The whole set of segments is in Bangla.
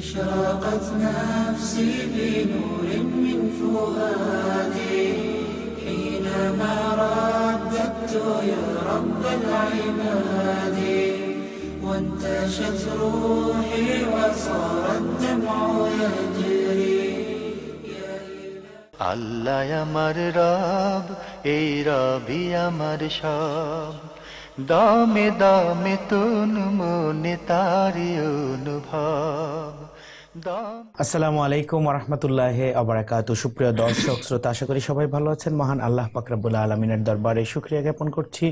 أشرقت نفسي بنور من فؤادي حينما رددت يا رب العباد وانتشت روحي وصار الدمع يجري আল্লাহ আমার রব এই রবি আমার সব দামে দামে তুন মনে তারি অনুভব দাম আসসালামু আলাইকুম রহমতুল্লাহ আবরাকাত সুপ্রিয় দর্শক, শ্রোতা, আশা করি সবাই ভালো আছেন। মহান আল্লাহ পাকরাবুল আলমিনের দরবারে শুক্রিয়া জ্ঞাপন করছি।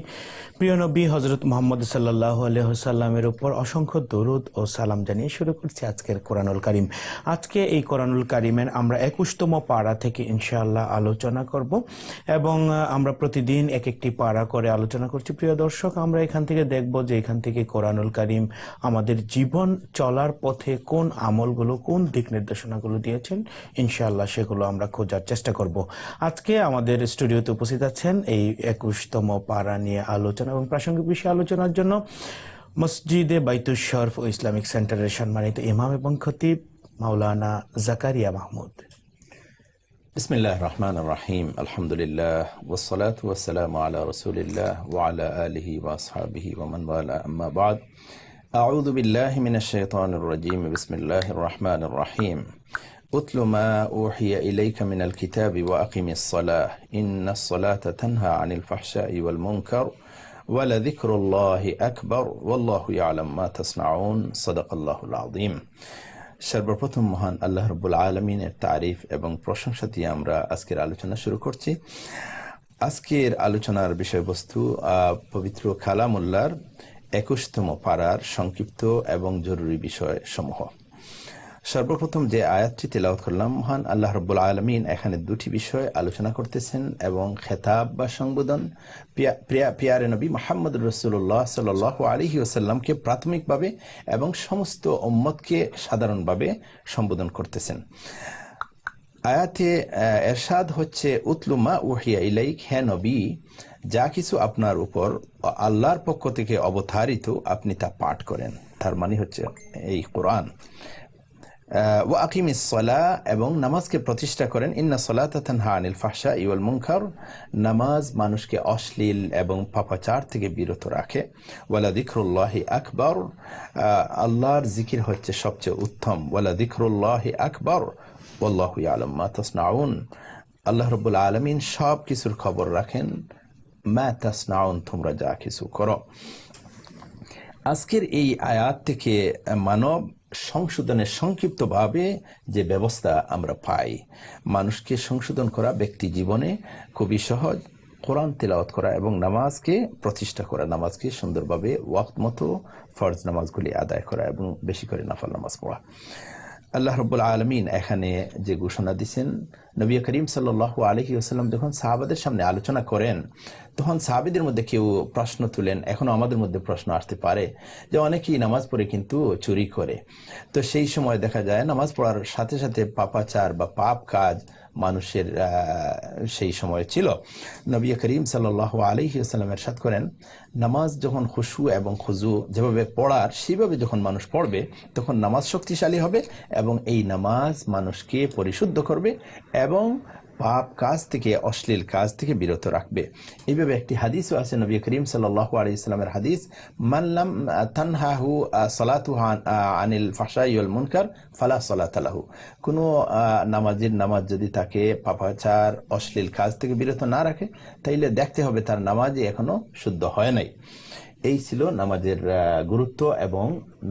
প্রিয় নবী হজরত মোহাম্মদ সাল্লাহ আলহামের উপর অসংখ্য দরুদ ও সালাম জানিয়ে শুরু করছি আজকের কোরআনুল কারিম। আজকে এই কোরআনুল কারিমের আমরা একুশতম পাড়া থেকে ইনশাআল্লাহ আলোচনা করব এবং আমরা প্রতিদিন এক একটি পাড়া করে আলোচনা করছি। প্রিয় দর্শক, আমরা এখান থেকে দেখব যে এখান থেকে কোরআনুল কারিম আমাদের জীবন চলার পথে কোন আমলগুলো গুলো কোন দিক নির্দেশনাগুলো দিয়েছেন, ইনশাআল্লাহ সেগুলো আমরা খোঁজার চেষ্টা করব। আজকে আমাদের স্টুডিওতে উপস্থিত আছেন এই একুশতম পাড়া নিয়ে আলোচনা এবং প্রাসঙ্গিক বিষয়ে আলোচনার জন্য মসজিদে বাইতুল শরফ ও ইসলামিক সেন্টারের সম্মানিত ইমাম এবং খতিব মাওলানা জাকারিয়া মাহমুদ। বিসমিল্লাহ রহমান রাহিম। আলহামদুলিল্লাহ ওসলাত ওসালাম আলা রসুলিল্লাহ ওয়ালা আলহি ওয়াসহাবিহি ওমান ওয়ালা। আম্মাবাদ ومن والاه أما بعد أعوذ بالله من الشيطان الرجيم بسم الله الرحمن الرحيم أتل ما أوحي إليك من الكتاب وأقم الصلاة إن الصلاة تنهى عن الفحشاء والمنكر ولذكر الله أكبر والله يعلم ما تصنعون صدق الله العظيم সর্বপ্রথম মহান আল্লাহ রব্বুল আলমিনের তারিফ এবং প্রশংসা দিয়ে আমরা আজকের আলোচনা শুরু করছি আজকের আলোচনার বিষয়বস্তু আহ, পবিত্র কালামুল্লার একুশতম পাড়ার সংক্ষিপ্ত এবং জরুরি বিষয় সমূহ সর্বপ্রথম যে আয়াতটি তেলাওয়াত করলাম, মহান আল্লাহ রব্বুল আলমিন এখানে দুটি বিষয় আলোচনা করতেছেন এবং খেতাব বা সংবোধন পিয়ারে নবী মোহাম্মদ রসুল্লাহ সাল আলহি ওসাল্লামকে প্রাথমিকভাবে এবং সমস্ত উম্মতকে সাধারণভাবে সম্বোধন করতেছেন। আয়াতে এরশাদ হচ্ছে উতলুমা উহিয়া ইলাইক, হে নবী যা কিছু আপনার উপর আল্লাহর পক্ষ থেকে অবতারিত আপনি তা পাঠ করেন। তার মানে হচ্ছে এই কোরআন। ও আকিম সলা এবং নামাজকে প্রতিষ্ঠা করেন। ইন্না সলাতানহা আনিল ফাহসা ইউল মুনকার। নামাজ মানুষকে অশ্লীল এবং পাপাচার থেকে বিরত রাখে। ওয়ালা দিখরুল্লাহি আকবর। আল্লাহর জিকির হচ্ছে সবচেয়ে উত্তম। ওয়ালা দিখরুল্লাহি আকবর। ওল্লাহ আলম মা তসনাউন। আল্লাহ রব্বুল আলমিন সব কিছুর খবর রাখেন। তোমরা যা কিছু করো। আজকের এই আয়াত থেকে মানব সংশোধনের সংক্ষিপ্তভাবে যে ব্যবস্থা আমরা পাই, মানুষকে সংশোধন করা, ব্যক্তি জীবনে খুবই সহজ, কোরআন তেলাওয়াত করা এবং নামাজকে প্রতিষ্ঠা করা, নামাজকে সুন্দরভাবে ওয়াক্ত মতো ফরজ নামাজগুলি আদায় করা এবং বেশি করে নাফাল নামাজ পড়া। আল্লাহ রব্বুল আলমিন এখানে যে ঘোষণা দিচ্ছেন নবী করিম সাল আলহি আসাল্লাম যখন সাহাবাদের সামনে আলোচনা করেন, তখন সাহাবিদের মধ্যে কেউ প্রশ্ন তুলেন এখনও আমাদের মধ্যে প্রশ্ন আসতে পারে যে অনেকেই নামাজ পড়ে কিন্তু চুরি করে। তো সেই সময় দেখা যায়, নামাজ পড়ার সাথে সাথে পাপাচার বা পাপ কাজ মানুষের সেই সময় ছিল। নবী করিম সাল আলহি এর এরশাদ করেন, নামাজ যখন খুশু এবং খুজু যেভাবে পড়ার সেভাবে যখন মানুষ পড়বে, তখন নামাজ শক্তিশালী হবে এবং এই নামাজ মানুষকে পরিশুদ্ধ করবে এবং পাপ কাজ থেকে, অশ্লীল কাজ থেকে বিরত রাখবে। এইভাবে একটি হাদিসও আছে, নবী করিম সাল্লাহ আলি ইসলামের হাদিস মাল্লাম তানহাহু সালাতু আনিল ফাশাইল মুনকার ফালা সালাত আলাহু কোনো নামাজের নামাজ যদি তাকে পাপাচার, অশ্লীল কাজ থেকে বিরত না রাখে, তাইলে দেখতে হবে তার নামাজই এখনও শুদ্ধ হয় নাই। এই ছিল নামাজের গুরুত্ব এবং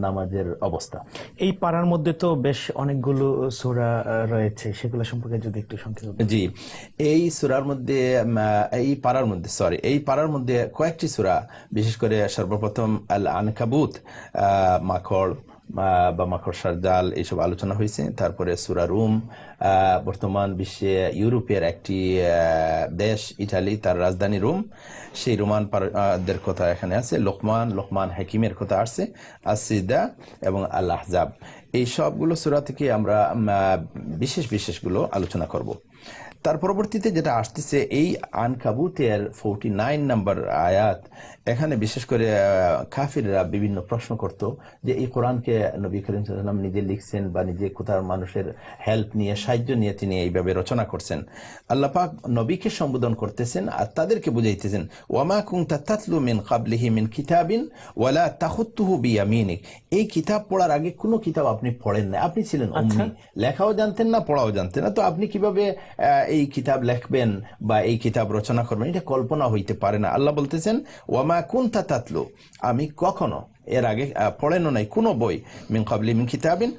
নামাজের অবস্থা। এই পাড়ার মধ্যে তো বেশ অনেকগুলো সুরা রয়েছে। সেগুলো সম্পর্কে যদি একটু সংক্ষেপে জি। এই সুরার মধ্যে এই পাড়ার মধ্যে সরি এই পাড়ার মধ্যে কয়েকটি সুরা বিশেষ করে সর্বপ্রথম আল আনকাবুত মাকড় বা মাকড়সার জাল এইসব আলোচনা হয়েছে। তারপরে সুরা রুম বর্তমান বিশ্বে ইউরোপের একটি দেশ ইটালি, তার রাজধানী রোম। সেই রোমান দের কথা এখানে আছে। লোকমান লোকমান হাকিমের কথা আসছে। আসিদা এবং আল আহজাব এই সবগুলো সুরা থেকে আমরা বিশেষ, বিশেষগুলো আলোচনা করব। তার পরবর্তীতে যেটা আসতেছে, এই আনকাবুতের ফোরটি নাইন নাম্বার আয়াত এখানে বিশেষ করে কাফিররা বিভিন্ন প্রশ্ন করত যে এই কোরআনকে নবী করিম সাল্লাম নিজে লিখছেন বা নিজে কোথাও মানুষের হেল্প নিয়ে সাহায্য নিয়ে তিনি এইভাবে রচনা করছেন। আল্লাহ পাক নবীকে সম্বোধন করতেছেন আর তাদেরকে বুঝাইতেছেন ওয়ামা কুনতা তাতলু মিন কাবলিহি মিন কিতাবিন ওয়ালা তাহুত্তুহু বিয়ামিনিক। এই কিতাব পড়ার আগে কোনো কিতাব আপনি পড়েন না আপনি ছিলেন উম্মি লেখাও জানতেন না পড়াও জানতেন না। তো আপনি কীভাবে আহ, এই কিতাব লিখবেন বা এই কিতাব রচনা করবেন? এটা কল্পনা হইতে পারে না। আল্লাহ বলতেছেন ওয়ামা কুনতা তাতলু আমি কখনো এর আগে আহ, পড়েনও নাই কোনো বই মিন কবলি মিন কিতাবিন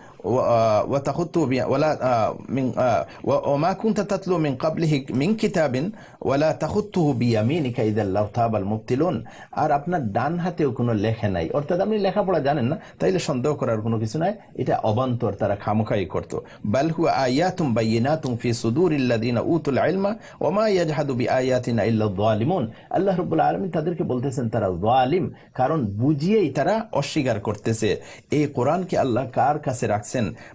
وتخطوا بي ولا آه، من آه، وما كنت تتلو من قبله من كتاب ولا تخطه بيمينك اذا لارتاب المبتلون আর আপনার ডান হাতেও কোনো লেখা নাই অর্থাৎ আপনি লেখাপড়া জানেন না তাইলে সন্দেহ করার কোনো কিছু নাই এটা অবান্তর তারা খামখাই করত বাল হুয়া আয়াতুম বাইয়িনাতুম ফি সুদুরিল্লাযিনা উতুল ইলমা ওয়া মা ইয়াজহাদু বিআয়াতিনা ইল্লা যালিমুন আল্লাহ রাব্বুল আলামিন তাদেরকে বলতেছেন তারা জালিম কারণ বুঝিয়েই তারা অস্বীকার করতেছে এই কোরআনকে আল্লাহ কার কাছে রাখছেন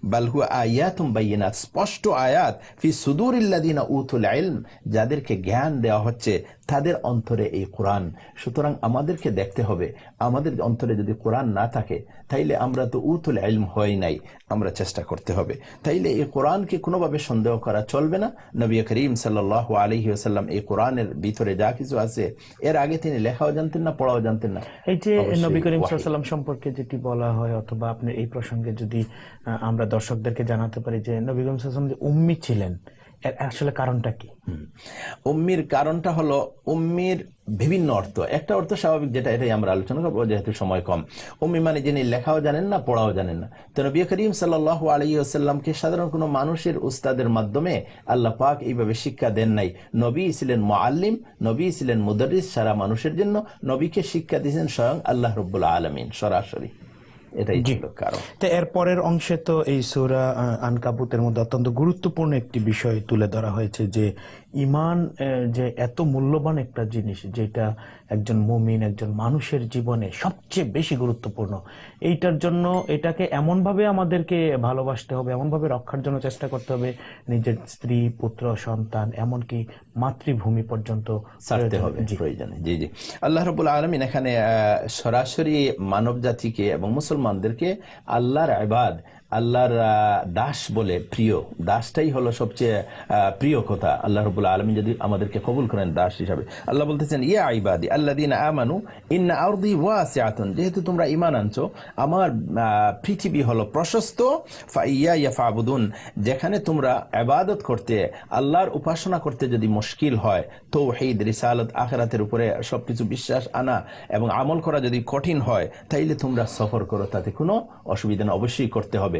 বাল হুয়া আয়াতুম বাইনাত স্পষ্ট আয়াত ফি সুদুরিল্লাযিনা উতুল ইলম যাদেরকে জ্ঞান দেওয়া হচ্ছে তাদের অন্তরে এই কোরআন। সুতরাং আমাদেরকে দেখতে হবে আমাদের অন্তরে যদি কোরআন না থাকে তাইলে আমরা তো উতুল ইলম হই নাই আমরা চেষ্টা করতে হবে। তাইলে এই কোরআনকে কোনোভাবে সন্দেহ করা চলবে না। নবী করিম সাল্লাহ আলহি আসাল্লাম এই কোরআনের ভিতরে যা কিছু আছে এর আগে তিনি লেখাও জানতেন না পড়াও জানতেন না। এই যে নবী করিম সাল্লাম সম্পর্কে যেটি বলা হয় অথবা আপনি এই প্রসঙ্গে যদি আমরা দর্শকদেরকে জানাতে পারি যে নবী করিম সাল্লাম যে উম্মি ছিলেন আসলে কারণটা কি? উম্মির কারণটা হলো, উম্মির বিভিন্ন অর্থ। একটা অর্থ স্বাভাবিক, যেটা এটাই আমরা আলোচনা করব, যেহেতু সময় কম। উম্মি মানে যিনি লেখাও জানেন না, পড়াও জানেন না। তো নবী করিম সাল্লাহ আসাল্লামকে সাধারণ কোনো মানুষের উস্তাদের মাধ্যমে আল্লাহ পাক এইভাবে শিক্ষা দেন নাই। নবী ছিলেন মোয়াল্লিম নবী ছিলেন মুদারিস সারা মানুষের জন্য। নবীকে শিক্ষা দিয়েছেন স্বয়ং আল্লাহ রব্বুল আলমিন, সরাসরি। এটাই ছিল কারণ। তো এর পরের অংশে তো এই সুরা আনকাবুতের মধ্যে অত্যন্ত গুরুত্বপূর্ণ একটি বিষয় তুলে ধরা হয়েছে যে ইমান যে এত মূল্যবান একটা জিনিস যেটা একজন মুমিন একজন মানুষের জীবনে সবচেয়ে বেশি গুরুত্বপূর্ণ এইটার জন্য এটাকে এমনভাবে আমাদেরকে ভালোবাসতে হবে এমনভাবে রক্ষার জন্য চেষ্টা করতে হবে নিজের স্ত্রী পুত্র সন্তান এমনকি মাতৃভূমি পর্যন্ত ছাড়তে হবে। প্রয়োজনে জি জি আল্লাহ রবুল আলমিন এখানে আহ, সরাসরি মানব জাতিকে এবং মুসলমানদেরকে আল্লাহর আবাদ আল্লাহর দাস বলে প্রিয়। দাসটাই হলো সবচেয়ে প্রিয় কথা। আল্লাহ রবুল আলমিন যদি আমাদেরকে কবুল করেন দাস হিসাবে। আল্লাহ বলতেছেন, ইয়া আইবাদি আল্লাহ দিন আমানু, ইন্না আরদি ওয়াসিআতুন। যেহেতু তোমরা ইমান আনছো, আমার পৃথিবী হলো প্রশস্ত, ফাইয়া ইয়া ফাবুদুন যেখানে তোমরা আবাদত করতে, আল্লাহর উপাসনা করতে যদি মুশকিল হয়, তৌহিদ, রিসালত, আখেরাতের উপরে সবকিছু বিশ্বাস আনা এবং আমল করা যদি কঠিন হয়, তাইলে তোমরা সফর করো, তাতে কোনো অসুবিধা না। অবশ্যই করতে হবে।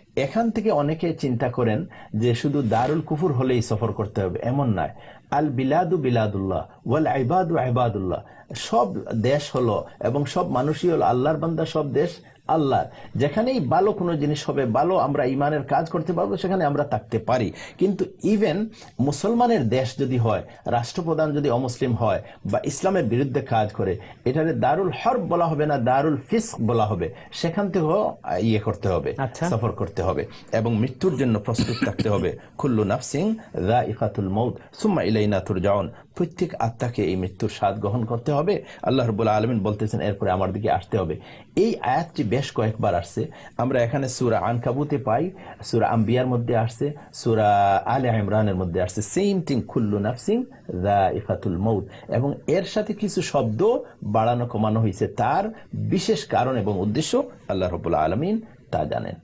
এখান থেকে অনেকে চিন্তা করেন যে শুধু দারুল কুফুর হলেই সফর করতে হবে এমন নয়। আল বিলাদু বিলাদুল্লাহ ওয়াল আইবাদু আইবাদুল্লাহ সব দেশ হলো এবং সব মানুষই হলো আল্লাহর বান্দা সব দেশ আল্লাহ যেখানেই ভালো কোনো জিনিস হবে ভালো আমরা ইমানের কাজ করতে পারব সেখানে আমরা থাকতে পারি। কিন্তু ইভেন মুসলমানের দেশ যদি হয় রাষ্ট্রপ্রধান যদি অমুসলিম হয় বা ইসলামের বিরুদ্ধে কাজ করে এটারে দারুল হরব বলা হবে না দারুল ফিস্ক বলা হবে। সেখান থেকেও ইয়ে করতে হবে আচ্ছা। সফর করতে হবে এবং মৃত্যুর জন্য প্রস্তুত থাকতে হবে। খুল্লু নাফসিং দা ইকাতুল মৌত, সুম্মা ইলাইনা তুরজাউন। প্রত্যেক আত্মাকে এই মৃত্যুর স্বাদ গ্রহণ করতে হবে। আল্লাহ রবুল্লা আলমিন বলতেছেন, এরপরে আমার দিকে আসতে হবে। এই আয়াতটি বেশ কয়েকবার আসছে। আমরা এখানে সুরা আনকাবুতে পাই, সুরা আম্বিয়ার মধ্যে আসছে, সুরা আলে ইমরানের মধ্যে আসছে। সেম থিং খুল্লু নাফসিং দা ইফাতুল মৌত। এবং এর সাথে কিছু শব্দ বাড়ানো কমানো হয়েছে তার বিশেষ কারণ এবং উদ্দেশ্য আল্লাহ রবুল্লা আলমিন তা জানেন।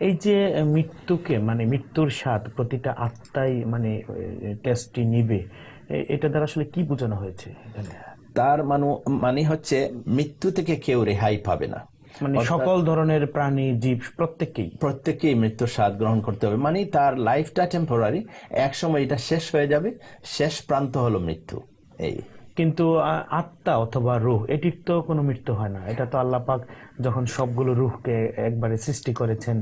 এই যে মৃত্যুকে মানে মৃত্যুর স্বাদ প্রতিটা আত্মাই মানে টেস্টটি নিবে এটা দ্বারা আসলে কি বোঝানো হয়েছে তার মানু মানে হচ্ছে মৃত্যু থেকে কেউ রেহাই পাবে না। মানে সকল ধরনের প্রাণী জীব প্রত্যেককেই। প্রত্যেককেই মৃত্যুর স্বাদ গ্রহণ করতে হবে। মানে তার লাইফটা টেম্পোরারি এক সময় এটা শেষ হয়ে যাবে শেষ প্রান্ত হলো মৃত্যু এই। কিন্তু আত্মা অথবা রুহ, এটির তো কোনো মৃত্যু হয় না। এটা তো আল্লাহ পাক যখন সবগুলো রুহকে একবারে সৃষ্টি করেছেন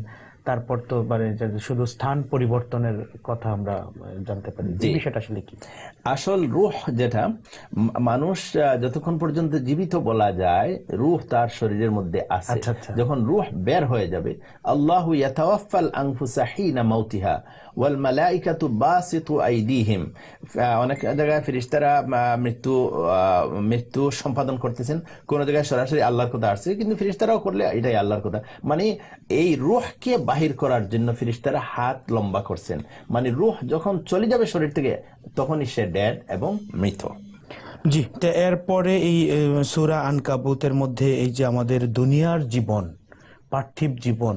তারপর তো মানে শুধু স্থান পরিবর্তনের কথা আমরা জানতে পারি। এই বিষয়টা আসলে কি? আসল রুহ যেটা মানুষ যতক্ষণ পর্যন্ত জীবিত বলা যায় রুহ তার শরীরের মধ্যে আছে। আচ্ছা, আচ্ছা। যখন রুহ বের হয়ে যাবে আল্লাহ ইয়াতাওয়াফাল আনফুসা হিনা মাউতিহা ওয়াল মালাইকাতু বাসিতু আইদিহিম। অনেক জায়গায় ফেরেশতারা মৃত্যু মৃত্যু সম্পাদন করতেছেন। কোন জায়গায় সরাসরি আল্লাহর কথা আসছে কিন্তু ফেরেশতারাও করলে এটাই আল্লাহর কথা। মানে এই রুহকে বাহির করার জন্য ফিরিস্তারা হাত লম্বা করছেন। মানে রুহ যখন চলে যাবে শরীর থেকে, তখনই সে ড্যাড এবং মৃত। জি, তো এরপরে এই সুরা আনকাবুতের মধ্যে এই যে আমাদের দুনিয়ার জীবন, পার্থিব জীবন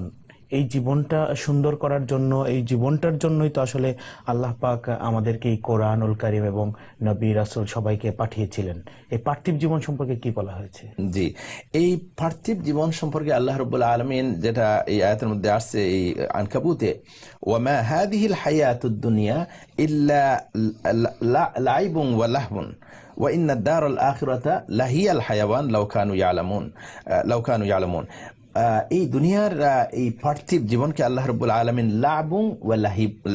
এই জীবনটা সুন্দর করার জন্য, এই জীবনটার জন্যই তো আসলে আল্লাহ পাক আমাদেরকে এই কোরআনুল কারিম এবং নবী রাসুল সবাইকে পাঠিয়েছিলেন। এই পার্থিব জীবন সম্পর্কে কি বলা হয়েছে? জি, এই পার্থিব জীবন সম্পর্কে আল্লাহ রবুল্লা আলমিন যেটা এই আয়াতের মধ্যে আসছে, এই আনকাবুতে, ওয়ামা হাদিহিল দুনিয়া ইল্লা লাইবুন ওয়া লাহবুন, ওয়া ইন্না দারুল আখিরাতা লাহিয়াল হায়াওয়ান লাউ কানু ইয়ালামুন ইয়ালামুন। এই দুনিয়ার এই পার্থিব জীবনকে আল্লাহ রবুল আলমিন লাবুং,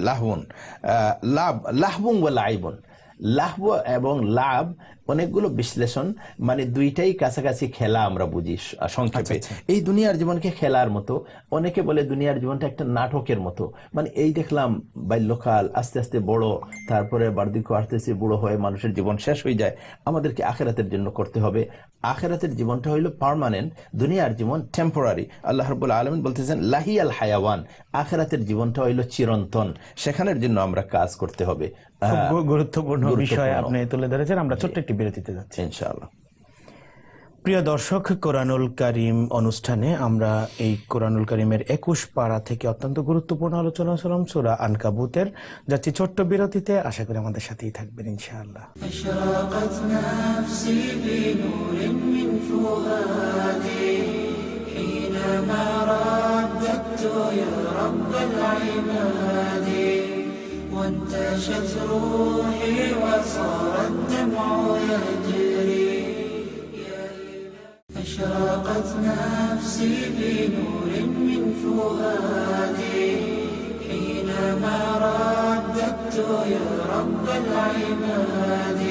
লাহবুন লাভ লাহবুং লাইবুন। লাহব এবং লাভ অনেকগুলো বিশ্লেষণ মানে দুইটাই কাছাকাছি খেলা আমরা বুঝি সংক্ষেপে। এই দুনিয়ার জীবনকে খেলার মতো অনেকে বলে দুনিয়ার জীবনটা একটা নাটকের মতো। মানে এই দেখলাম বাল্যকাল আস্তে আস্তে বড় তারপরে বার্ধক্য আস্তে আস্তে বুড়ো হয়ে মানুষের জীবন শেষ হয়ে যায়। আমাদেরকে আখেরাতের জন্য করতে হবে। আখেরাতের জীবনটা হইল পার্মানেন্ট দুনিয়ার জীবন টেম্পোরারি আল্লাহ রবুল্লা আলমিন বলতেছেন লাহি আল হায়াওয়ান। আখেরাতের জীবনটা হইল চিরন্তন। সেখানের জন্য আমরা কাজ করতে হবে। গুরুত্বপূর্ণ। বিষয়। আপনি তুলে ধরেছেন। আমরা ছোট্ট একটি বিরতিতে যাচ্ছি ইনশাআল্লাহ প্রিয় দর্শক কোরআনুল কারিম অনুষ্ঠানে আমরা এই কোরআনুল কারিমের একুশ পাড়া থেকে অত্যন্ত গুরুত্বপূর্ণ আলোচনা শুনলাম সুরা আনকাবুতের যাচ্ছি ছোট্ট বিরতিতে আশা করি আমাদের সাথেই থাকবেন ইনশাআল্লাহ أشرقت نفسي بنور من فؤادي حينما رددت يا رب العباد وانتشت روحي وصار الدمع يجري. أشرقت نفسي بنور من فؤادي. حينما رددت يا رب العباد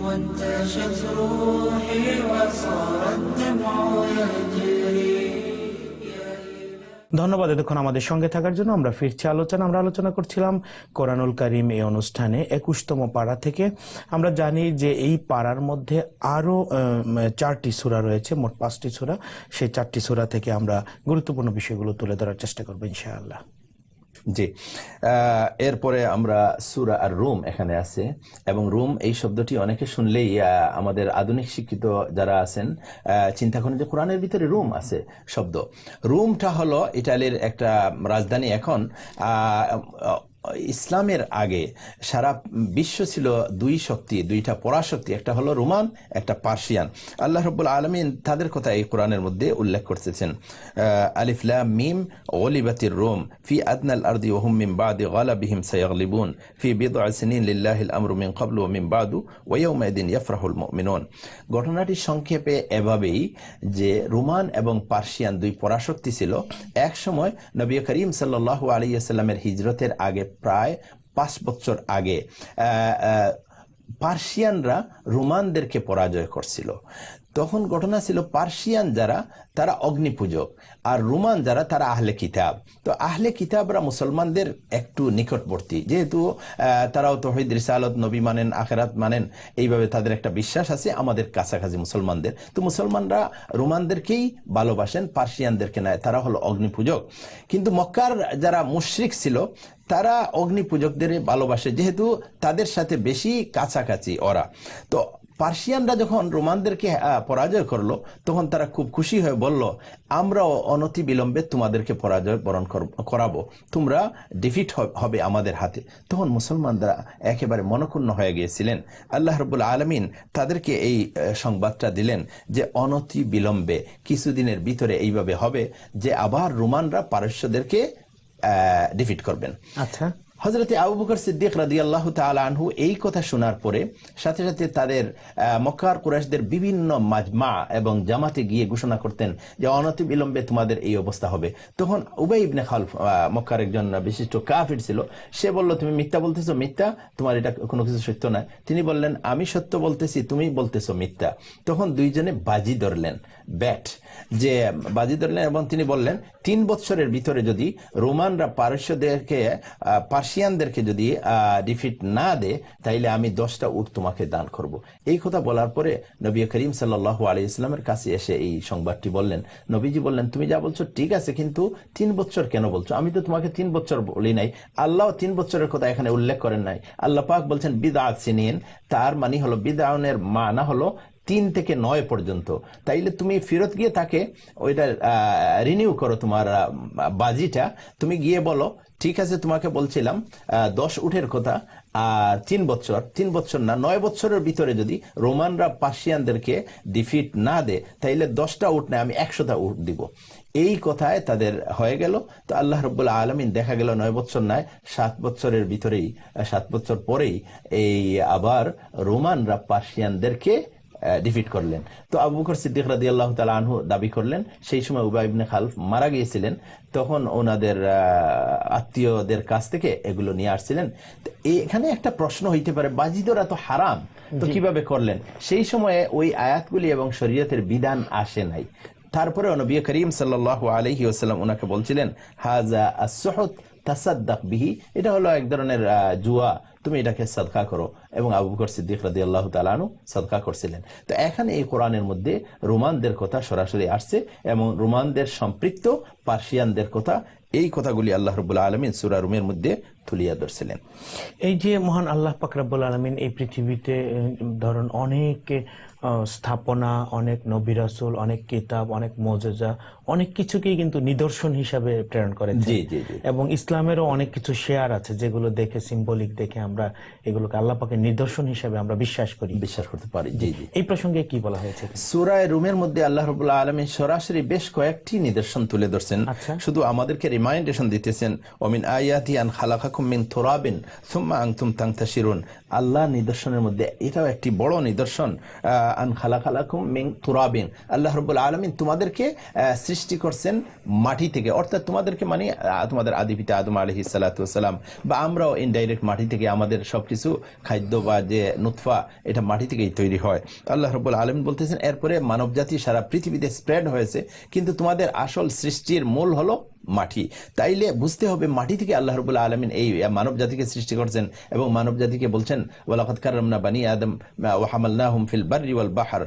وانتشت روحي وصار الدمع يجري. ধন্যবাদ এতক্ষণ আমাদের সঙ্গে থাকার জন্য। আমরা ফিরছি আলোচনা, আমরা আলোচনা করছিলাম কোরআনুল করিম এই অনুষ্ঠানে একুশতম পাড়া থেকে। আমরা জানি যে এই পাড়ার মধ্যে আরও চারটি সুরা রয়েছে, মোট পাঁচটি সুরা। সেই চারটি সুরা থেকে আমরা গুরুত্বপূর্ণ বিষয়গুলো তুলে ধরার চেষ্টা করব ইনশাআল্লাহ। জি। এরপরে আমরা সুরা আর রুম এখানে আছে এবং রুম এই শব্দটি অনেকে শুনলেই আমাদের আধুনিক শিক্ষিত যারা আছেন চিন্তা করেন যে কোরআনের ভিতরে রুম আছে শব্দ। রুমটা হলো ইটালির একটা রাজধানী এখন। ইসলামের আগে সারা বিশ্ব ছিল দুই শক্তি, দুইটা পরাশক্তি, একটা হলো রোমান, একটা পার্সিয়ান। আল্লাহ রব্বুল আলমিন তাদের কথা এই কোরআনের মধ্যে উল্লেখ করতেছেন। আলিফলা মিম ওলিবাতির রোম, ফি আদনাল আরদি ওহুম মিম বাদি গালাবিহিম সায়াগলিবুন, ফি বিদ সিনিন লিল্লাহিল আমরু মিন ক্বাবলু ওয়া মিন বাদু ওয়া ইয়াউমাইদিন ইয়াফরাহুল মুমিনুন। ঘটনাটি সংক্ষেপে এভাবেই যে রোমান এবং পার্সিয়ান দুই পরাশক্তি ছিল, এক সময় নবী করিম সাল্লাল্লাহু আলাইহি সাল্লামের হিজরতের আগে প্রায় পাঁচ বছর আগে পার্সিয়ানরা রোমানদেরকে পরাজয় করছিল। তখন ঘটনা ছিল পার্সিয়ান যারা, তারা অগ্নিপূজক আর রোমান যারা, তারা আহলে কিতাব। তো আহলে কিতাবরা মুসলমানদের একটু নিকটবর্তী। যেহেতু তারাও তহিদ, রিসালত, নবী মানেন, আখেরাত মানেন, এইভাবে তাদের একটা বিশ্বাস আছে, আমাদের কাছাকাছি মুসলমানদের। তো মুসলমানরা রোমানদেরকেই ভালোবাসেন, পার্সিয়ানদেরকে নেয় তারা হলো অগ্নিপূজক। কিন্তু মক্কার যারা মুশরিক ছিল, তারা অগ্নিপূজকদের ভালোবাসে, যেহেতু তাদের সাথে বেশি কাছাকাছি ওরা। তো পার্সিয়ানরা যখন রোমানদেরকে পরাজয় করল, তখন তারা খুব খুশি হয়ে বলল, আমরাও অনতি বিলম্বে তোমাদেরকে পরাজয় বরণ কর- করাবো। তোমরা ডিফিট হবে আমাদের হাতে। তখন মুসলমানরা একেবারে মনক্ষুণ্ণ হয়ে গিয়েছিলেন। আল্লাহ রবুল আলমিন তাদেরকে এই সংবাদটা দিলেন যে অনতি বিলম্বে কিছুদিনের ভিতরে এইভাবে হবে যে, আবার রোমানরা পারস্যদেরকে ডিফিট করবেন। আচ্ছা। হজরতে আবু বকর সিদ্দিক রাদি আল্লাহ আনহু এই কথা শোনার পরে সাথে সাথে তাদের মক্কার কুরাইশদের বিভিন্ন মাজমা এবং জামাতে গিয়ে ঘোষণা করতেন যে অনতি বিলম্বে তোমাদের এই অবস্থা হবে। তখন উবাই ইবনে খালফ মক্কার একজন বিশিষ্ট কাফির ছিল। সে বলল, তুমি মিথ্যা বলতেছো, মিথ্যা? তোমার এটা কোনো কিছু সত্য নয়? তিনি বললেন, আমি সত্য বলতেছি, তুমি বলতেছো মিথ্যা। তখন দুইজনে বাজি ধরলেন। ব্যাট যে বাজি ধরলেন এবং তিনি বললেন, তিন বছরের ভিতরে যদি রোমানরা পারস্যদেরকে পার্সিয়ানদেরকে যদি ডিফিট না দে তাইলে আমি দশটা উট তোমাকে দান করব। এই কথা বলার পরে নবী করিম সাল্লাহ আলী ইসলামের কাছে এসে এই সংবাদটি বললেন। নবীজি বললেন, তুমি যা বলছো ঠিক আছে, কিন্তু তিন বছর কেন বলছো? আমি তো তোমাকে তিন বছর বলি নাই। আল্লাহ তিন বছরের কথা এখানে উল্লেখ করেন নাই। আল্লাহ পাক বলছেন বিদা সিনিন। তার মানে হলো বিদায়নের মানা হলো তিন থেকে নয় পর্যন্ত। তাইলে তুমি ফেরত গিয়ে তাকে ওইটা রিনিউ করো তোমার বাজিটা। তুমি গিয়ে বলো, ঠিক আছে, তোমাকে বলছিলাম দশ উঠের কথা, আর তিন বছর তিন বছর না, নয় বছরের ভিতরে যদি রোমানরা পার্সিয়ানদেরকে ডিফিট না দে তাইলে দশটা উঠ না, আমি একশোটা উঠ দিব। এই কথায় তাদের হয়ে গেল। তো আল্লাহ রব্বুল্লাহ আলমিন দেখা গেল নয় বছর নয়, সাত বছরের ভিতরেই, সাত বছর পরেই এই আবার রোমানরা পার্সিয়ানদেরকে ডিফিট করলেন। তো আবু বকর সিদ্দিক রাদি আল্লাহ তালা আনহু দাবি করলেন সেই সময় উবাই ইবনে খালফ মারা গিয়েছিলেন তখন ওনাদের আত্মীয়দের কাছ থেকে এগুলো নিয়ে আসছিলেন। এখানে একটা প্রশ্ন হইতে পারে বাজিদরা তো হারাম তো কীভাবে করলেন? সেই সময়ে ওই আয়াতগুলি এবং শরীয়তের বিধান আসে নাই। তারপরে নবী করিম সাল্লাহ আলহি ওসাল্লাম ওনাকে বলছিলেন হাজা আসহত তাসাদ্দাক বিহি। এটা হলো এক ধরনের জুয়া। তুমি এটাকে সাদকা করো। এবং আবু বকর সিদ্দিক রাদি আল্লাহ তালানু সাদকা করছিলেন। তো এখানে এই কোরআনের মধ্যে রোমানদের কথা সরাসরি আসছে এবং রোমানদের সম্পৃক্ত পার্সিয়ানদের কথা এই কথাগুলি আল্লাহ রবুল্লা আলমিন সুরা রুমের মধ্যে তুলিয়া ধরছিলেন। এই যে মহান আল্লাহ পাকরাবুল আলমিন এই পৃথিবীতে ধরুন অনেক স্থাপনা অনেক নবী রাসূল অনেক কিতাব অনেক মজেজা অনেক কিছুকেই কিন্তু নিদর্শন হিসাবে প্রেরণ করেছে। জি, জি, জি। এবং ইসলামেরও অনেক কিছু শেয়ার আছে যেগুলো দেখে সিম্বলিক দেখে আমরা এগুলোকে আল্লাহ পাকের নিদর্শন হিসেবে আমরা বিশ্বাস করি। বিশ্বাস করতে পারি জি জি। এই প্রসঙ্গে কি বলা হয়েছে? সুরায় রুমের মধ্যে আল্লাহ রবুল্লাহ আলমী সরাসরি বেশ কয়েকটি নিদর্শন তুলে ধরছেন। আচ্ছা। শুধু আমাদেরকে রিমাইন্ডেশন দিতেছেন অমিন আয়াতি আন খালাকাকুম মিন থোরাবিন সুম্মা আংতুম তাংতাশিরুন। আল্লাহ নিদর্শনের মধ্যে এটাও একটি বড় নিদর্শন আন খালাকালাকুম মিন তুরাবিন। আল্লাহ রবুল আলমিন তোমাদেরকে সৃষ্টি করছেন মাটি থেকে অর্থাৎ তোমাদেরকে মানে তোমাদের আদি পিতা আদম আলহি সালাতাম বা আমরাও ইনডাইরেক্ট মাটি থেকে আমাদের সবকিছু খাদ্য বা যে নুৎফা এটা মাটি থেকেই তৈরি হয়। আল্লাহ রবুল আলম বলতেছেন, এরপরে মানবজাতি সারা পৃথিবীতে স্প্রেড হয়েছে, কিন্তু তোমাদের আসল সৃষ্টির মূল হলো মাটি। তাইলে বুঝতে হবে মাটি থেকে আল্লাহ রবুল্লা আলমিন এই মানব জাতিকে সৃষ্টি করছেন এবং মানব জাতিকে বলছেন কারামনা বানি আদম ওয়াহামাল্লাহুম ফিল বাররি ওয়াল বাহার।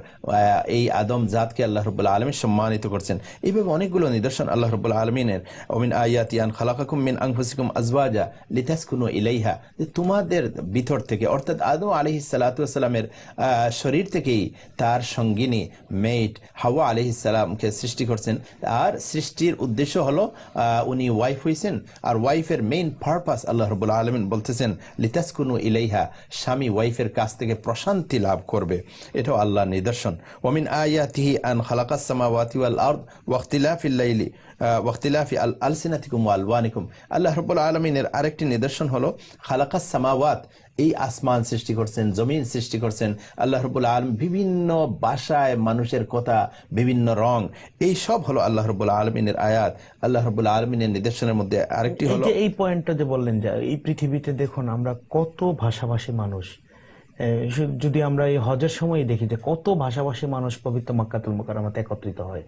এই আদম জাতকে আল্লাহ রবুল্লা আলমিন সম্মানিত করছেন। এইভাবে অনেকগুলো নিদর্শন আল্লাহ রবুল্লা আলমিনের, ওমিন আয়াতিয়ান খালাকাকুম মিন আনফুসিকুম আজওয়াজা লিতাসকুনু ইলাইহা। যে তোমাদের ভিতর থেকে, অর্থাৎ আদম আলহি সালাতামের শরীর থেকেই তার সঙ্গিনী, মেইট হাওয়া আলহি সালামকে সৃষ্টি করছেন। আর সৃষ্টির উদ্দেশ্য হলো উনি ওয়াইফ হয়েছেন আর ওয়াইফের মেইন পারপাস আল্লাহ রবুল্লা আলমিন বলতেছেন, লিতাসকুনু ইলাইহা স্বামী ওয়াইফের কাছ থেকে প্রশান্তি লাভ করবে। এটাও আল্লাহ নিদর্শন। ওমিন আয়াতিহি আন খালাকাস সামাওয়াতি ওয়াল আরদ ওয়াক্তিলাফিল লাইলি ওয়াক্তিলাফি আল আলসিনাতিকুম ওয়া আলওয়ানিকুম আল্লাহ রব্বুল আলমিনের আরেকটি নিদর্শন হলো খালাকাস সামাওয়াত এই আসমান সৃষ্টি করছেন জমিন সৃষ্টি করছেন আল্লাহ রবুল্লা আলম বিভিন্ন ভাষায় মানুষের কথা বিভিন্ন রং এই সব হলো আল্লাহ রবুল্লা আলমিনের আয়াত। আল্লাহ রবুল্লা আলমিনের নিদর্শনের মধ্যে আরেকটি এই হলো এই পয়েন্টটা যে বললেন যে এই পৃথিবীতে দেখুন আমরা কত ভাষাভাষী মানুষ। যদি আমরা এই হজের সময় দেখি যে কত ভাষাভাষী মানুষ পবিত্র মাক্কাতুল মোকাররমাতে একত্রিত হয়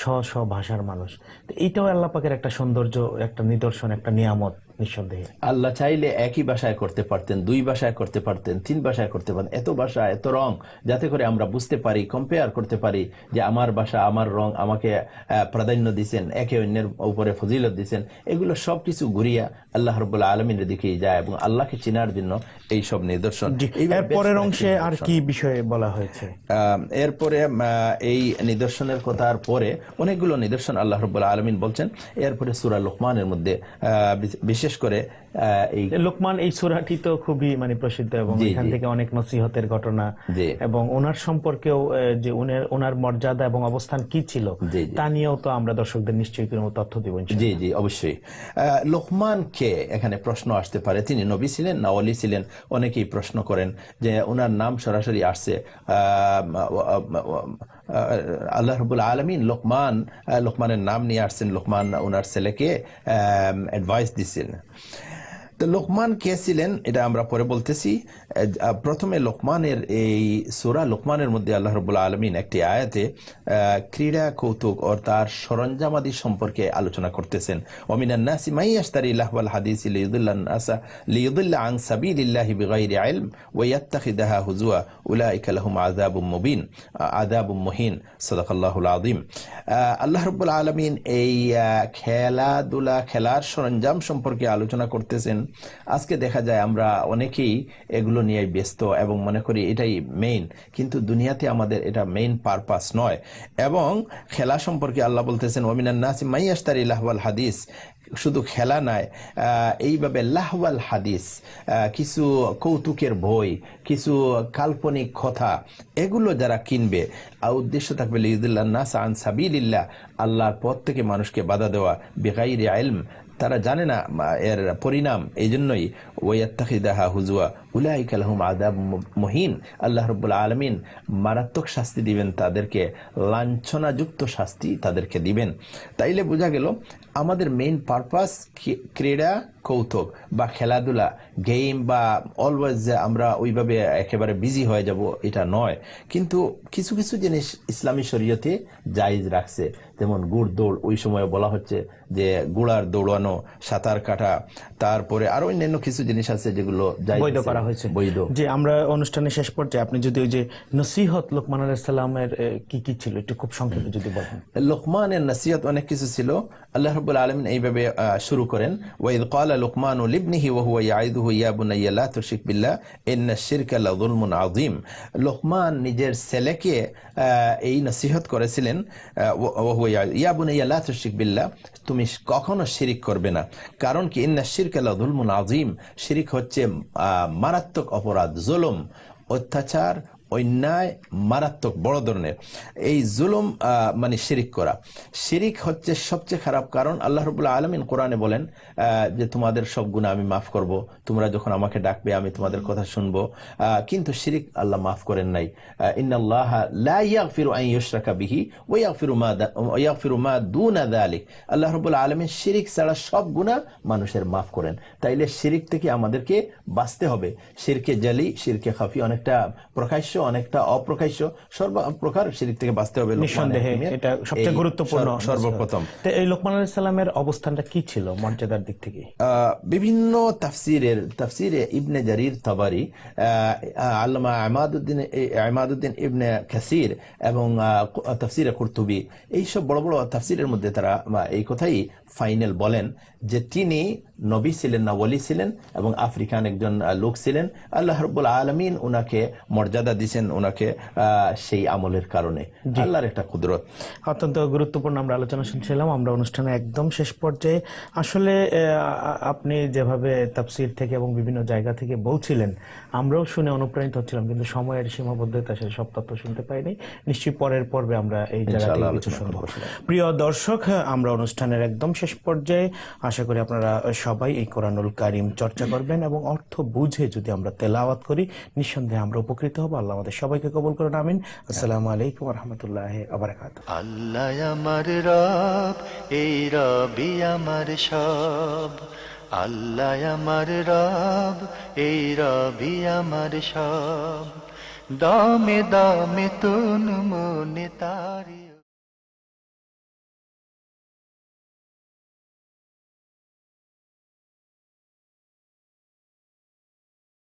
স্ব স্ব ভাষার মানুষ। তো এইটাও আল্লাহ পাকের একটা সৌন্দর্য একটা নিদর্শন একটা নিয়ামত। নিঃসন্দেহে। আল্লাহ চাইলে একই ভাষায় করতে পারতেন দুই ভাষায় করতে পারতেন তিন ভাষায় করতে পারতেন এত ভাষা এত রং যাতে করে আমরা বুঝতে পারি কম্পেয়ার করতে পারি যে আমার ভাষা আমার রং আমাকে প্রাধান্য দিচ্ছেন একে অন্যের উপরে ফজিলত দিচ্ছেন এগুলো সবকিছু ঘুরিয়া আল্লাহ রবুল্লাহ আলমিনের দিকেই যায় এবং আল্লাহকে চেনার জন্য এই সব নিদর্শন পরের অংশে আর কি বিষয়ে বলা হয়েছে? এরপরে এই নিদর্শনের কথার পরে অনেকগুলো নিদর্শন আল্লাহ রবুল্লাহ আলমিন বলছেন। এরপরে সুরা লোকমানের মধ্যে আহ, বিশেষ বিশেষ করে এই লোকমান এই সুরাটি তো খুবই মানে প্রসিদ্ধ এবং এখান থেকে অনেক নসিহতের ঘটনা এবং ওনার সম্পর্কেও যে উনার ওনার মর্যাদা এবং অবস্থান কি ছিল। তা নিয়েও তো আমরা দর্শকদের নিশ্চয়ই কোনো তথ্য দিব জি জি অবশ্যই। লোকমান কে এখানে প্রশ্ন আসতে পারে। তিনি নবী ছিলেন না অলি ছিলেন? অনেকেই প্রশ্ন করেন যে ওনার নাম সরাসরি আসছে আহ, আল্লাহ রবুল আলমিন লোকমান লোকমানের নাম নিয়ে আসছেন লোকমান ওনার ছেলেকে অ্যাডভাইস দিচ্ছেন। তো লোকমান কে ছিলেন এটা আমরা পরে বলতেছি। প্রথমে লোকমানের এই সুরা লোকমানের মধ্যে আল্লাহ রবুল্লা আলমিন একটি আয়াতে ক্রীড়া কৌতুক ও তার সরঞ্জামাদি সম্পর্কে আলোচনা করতেছেন। অমিনান নাসি মাই আশতারি লাহওয়াল হাদিস লিউদুল্লাহ নাসা লিউদুল্লাহ আন সাবিলিল্লাহি বিগাইরি ইলম ওয়া ইয়াত্তাখিদাহা হুজুয়া উলাইকা লাহুম আযাবুম মুবিন আযাবুম মুহিন। সাদাকাল্লাহুল আহ, আল্লাহ রাব্বুল আলামিন এই খেলাধুলা খেলার সরঞ্জাম সম্পর্কে আলোচনা করতেছেন। আজকে দেখা যায় আমরা অনেকেই এগুলো নিয়ে ব্যস্ত এবং মনে করি এটাই মেইন কিন্তু দুনিয়াতে আমাদের এটা মেইন পারপাস নয়। এবং খেলা সম্পর্কে আল্লাহ বলতেছেন ওমিনান নাসি মাইয়াস্তারি লাহওয়াল হাদিস। শুধু খেলা নয় এইভাবে লাহওয়াল হাদিস কিছু কৌতুকের বই, কিছু কাল্পনিক কথা, এগুলো যারা কিনবে উদ্দেশ্য থাকবে লিদুল্লাহ নাস আন সাবিলিল্লাহ। আল্লাহর পথ থেকে মানুষকে বাধা দেওয়া, বেগাইরে আলম তারা জানে না এর পরিণাম। এই জন্যই ওয়াত্তাখিদাহা হুজুয়া উলাইকালহুম আদাব মহিন। আল্লাহ রব্বুল আলমিন মারাত্মক শাস্তি দিবেন তাদেরকে লাঞ্ছনাযুক্ত শাস্তি তাদেরকে দিবেন। তাইলে বোঝা গেল আমাদের মেইন পারপাস ক্রীড়া কৌতুক বা খেলাধুলা গেম বা অলওয়েজ যে আমরা ওইভাবে একেবারে বিজি হয়ে যাব এটা নয়। কিন্তু কিছু কিছু জিনিস ইসলামী শরীয়তে জায়েজ রাখছে। যেমন গুড় দৌড় ওই সময় বলা হচ্ছে যে গুড়ার দৌড়ানো সাঁতার কাটা তারপরে আরও অন্যান্য কিছু জিনিস আছে যেগুলো জায়েজ করা হয়েছে। বৈধ। যে আমরা অনুষ্ঠানের শেষ পর্যায়ে আপনি যদি ওই যে নসিহত লোকমান আলাইসাল্লামের কি কি ছিল? একটু খুব সংক্ষেপে যদি বলেন। লোকমানের নসিহত অনেক কিছু ছিল। আল্লাহ রাব্বুল আলামিন এইভাবে শুরু করেন ওয়াইদ ক্বালা লুকমানু লিবনিহি ওয়া হুয়া ইয়াইদুহু ইয়া বুনাইয়া লা তুশরিক বিল্লাহ ইন্না শিরকা লাযুলমুন আযীম। লোকমান নিজের ছেলেকে আহ, এই নসিহত করেছিলেন হুয়া ইয়া- ইয়া বুনাইয়া লা তুমি কখনো শিরিক করবে না। কারণ কি ইন্না শিরকা লাযুলমুন আযীম। শিরিক হচ্ছে আহ, মারাত্মক অপরাধ জুলুম অত্যাচার অন্যায় মারাত্মক, বড় ধরনের। এই জুলুম মানে শিরিক করা। শিরিক হচ্ছে সবচেয়ে খারাপ কারণ আল্লাহ রবুল্লাহ আলমিন কোরআনে বলেন যে তোমাদের সব গুণা আমি মাফ করব, তোমরা যখন আমাকে ডাকবে আমি তোমাদের কথা শুনব। কিন্তু শিরিক আল্লাহ মাফ করেন নাই। ইন্নাল্লাহ লা ইয়াগফিরু আন ইউশরাকা বিহি ওয়া ইয়াগফিরু মা দা- ওয়া ইয়াগফিরু মা দুনা যালিক। আল্লাহ রাব্বুল আলামিন শিরিক ছাড়া সব গুনাহ মানুষের মাফ করেন। তাইলে শিরিক থেকে আমাদেরকে বাঁচতে হবে। শিরকে জালি, শিরকে খাফি অনেকটা প্রকাশ্য অনেকটা অপ্রকাশ্য সর্ব প্রকার শিরিক থেকে বাঁচতে হবে নিঃসন্দেহে এটা সবচেয়ে গুরুত্বপূর্ণ সর্ব- সর্বপ্রথম। তো এই লোকমান আলাইসাল্লামের অবস্থানটা কি ছিল মর্যাদার দিক থেকে? বিভিন্ন তাফসিরের তাফসিরে ইবনে জারির তাবারি আল্লামা আমাদুদ্দিন আমাদুদ্দিন ইবনে কাসির এবং তাফসিরে কুরতুবি। এইসব বড় বড় তাফসিরের মধ্যে তারা এই কথাই ফাইনাল বলেন যে তিনি নবী ছিলেন না ওলি ছিলেন এবং আফ্রিকান একজন লোক ছিলেন। আল্লাহ রব্বুল আলমিন ওনাকে মর্যাদা দিয়েছেন ওনাকে সেই আমলের কারণে। আল্লাহর একটা কুদরত। অত্যন্ত গুরুত্বপূর্ণ আমরা আলোচনা শুনছিলাম আমরা অনুষ্ঠানে একদম শেষ পর্যায়ে। আসলে আপনি যেভাবে তাফসির থেকে এবং বিভিন্ন জায়গা থেকে বলছিলেন আমরাও শুনে অনুপ্রাণিত হচ্ছিলাম কিন্তু সময়ের সীমাবদ্ধতা সে সব তথ্য শুনতে পাইনি। নিশ্চয়ই পরের পর্বে আমরা এই জায়গা কিছু শুনব। প্রিয় দর্শক আমরা অনুষ্ঠানের একদম শেষ পর্যায়ে। আশা করি আপনারা সবাই এই কোরআনুল কারিম চর্চা করবেন এবং অর্থ বুঝে যদি আমরা তেলাওয়াত করি নিঃসন্দেহে আমরা উপকৃত হব। আল্লাহ আমাদের সবাইকে কবুল করে নামিন আসসালামু আলাইকুম রহমতুল্লাহ আবরাকাত আল্লাহ আমার রব, এই রবি আমার সব। আল্লাহ আমার রব, এই রবি আমার সব। দমে দমে তুন মনে তারি